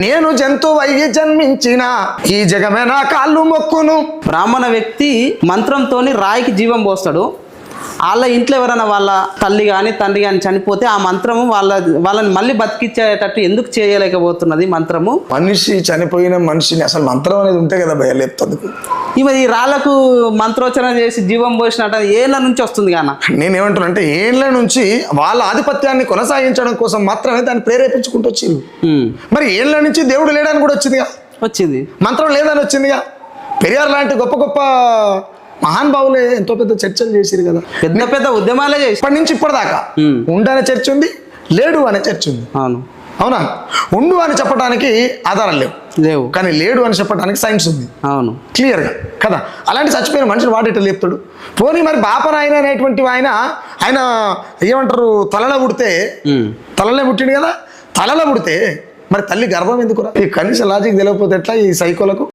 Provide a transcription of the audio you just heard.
నేను జంతువు అయ్యి జన్మించిన. ఈ జగమే నా కాళ్ళు మొక్కును. బ్రాహ్మణ వ్యక్తి మంత్రంతోని రాయికి జీవం పోస్తాడు. వాళ్ళ ఇంట్లో ఎవరైనా వాళ్ళ తల్లి కానీ తండ్రి కానీ చనిపోతే ఆ మంత్రము వాళ్ళ వాళ్ళని మళ్ళీ బతికిచ్చేటట్టు ఎందుకు చేయలేకపోతున్నది మంత్రము? మనిషి చనిపోయిన మనిషిని అసలు మంత్రం అనేది ఉంటే కదా భయ లేపుతందుకు ఈమె ఈ రాళ్ళకు మంత్రోచ్చరణ చేసి జీవం పోసినట్టు ఏళ్ళ నుంచి వస్తుంది కాన నేనేమంటున్నా అంటే ఏళ్ళ నుంచి వాళ్ళ ఆధిపత్యాన్ని కొనసాగించడం కోసం మాత్రమే దాన్ని ప్రేరేపించుకుంటూ వచ్చింది. మరి ఏళ్ళ నుంచి దేవుడు లేడని కూడా వచ్చిందిగా? వచ్చింది. మంత్రం లేదని వచ్చిందిగా? పెరియార్ లాంటి గొప్ప గొప్ప మహానుభావులే ఎంతో పెద్ద చర్చలు చేసిరు కదా. పెద్ద పెద్ద ఉద్యమాలే చేసి ఇప్పటి నుంచి ఇప్పటిదాకా ఉమ్. ఉండు అనే చర్చ ఉంది లేడు అనే చర్చ ఉంది. అవును. అవునా? ఉండు అని చెప్పడానికి ఆధారం లేవు. లేవు. కానీ లేడు అని చెప్పడానికి సైన్స్ ఉంది. అవును. క్లియర్గా. కదా? అలాంటి చచ్చిపోయిన మనిషిని వాడేట లేపుతాడు? పోనీ మరి బాపనాయన అనేటువంటి ఆయన ఆయన ఏమంటారు తలలో పుడితే. తలనే పుట్టిండు కదా? తలలో పుడితే మరి తల్లి గర్భం ఎందుకురా? ఈ కనీస లాజిక్ తెలియకపోతే ఎట్లా ఈ సైకోలకు